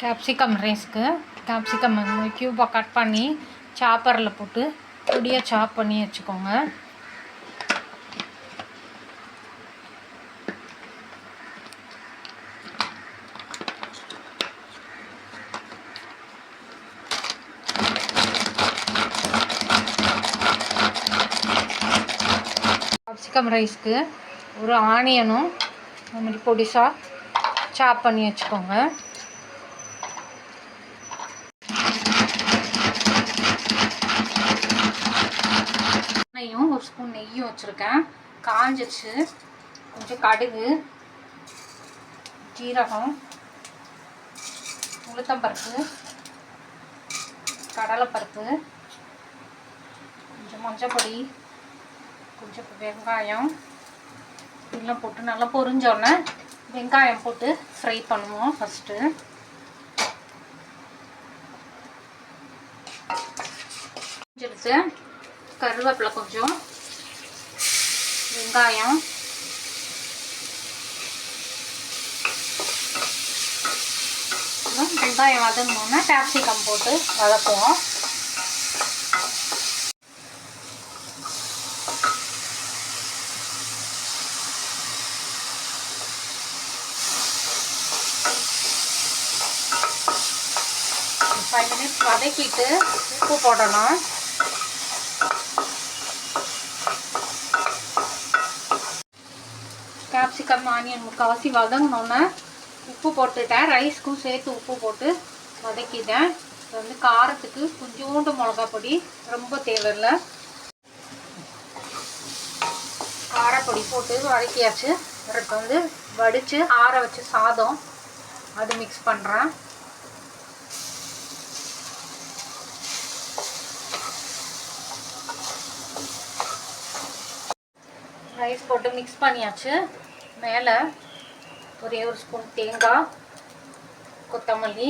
Capsicum ரைஸ்க்கு capsicum வந்து க்யூபாக cut பண்ணி சாப்பரில் போட்டு பொடியாக சாப் பண்ணி வச்சுக்கோங்க. கேப்சிகம் ரைஸ்க்கு ஒரு ஆனியனும் அது மாதிரி பொடிசாக சாப் பண்ணி வச்சுக்கோங்க. ஒரு ஸ்பூன் நெய்யும் வச்சுருக்கேன். காஞ்சிச்சு கொஞ்சம் கடுகு ஜீரகம் உளுத்தம்பருப்பு கடலைப்பருப்பு கொஞ்சம் மஞ்சப்பொடி கொஞ்சம் வெங்காயம். இதெல்லாம் போட்டு நல்லா பொரிஞ்சோடனே வெங்காயம் போட்டு ஃப்ரை பண்ணுவோம் ஃபஸ்ட்டு எடுத்து கருவேப்பிலை கொஞ்சம் வெங்காயம். வெங்காயம் வதங்கணும்னா கேப்சிகம் போட்டு வதக்குவோம். ஃபைவ் மினிட்ஸ் வதக்கிட்டு உப்பு போடணும். கேப்சிகம் ஆனியன் முக்கால்வாசி வதங்கினோன்னே உப்பு போட்டுட்டேன். ரைஸ்க்கும் சேர்த்து உப்பு போட்டு வதக்கிட்டேன். இது வந்து காரத்துக்கு கொஞ்சோண்டு மிளகா பொடி ரொம்ப தேவையில்லை. காரப்பொடி போட்டு வதக்கியாச்சு. இதுக்கு வந்து வடித்து ஆற வச்சு சாதம் அது மிக்ஸ் பண்ணுறேன் ரைஸ் போட்டு மிக்ஸ் பண்ணியாச்சு. மேலே ஒரே ஒரு ஸ்பூன் தேங்காய் கொத்தமல்லி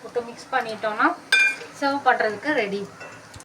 போட்டு மிக்ஸ் பண்ணிட்டோன்னா சர்வ் பண்ணுறதுக்கு ரெடி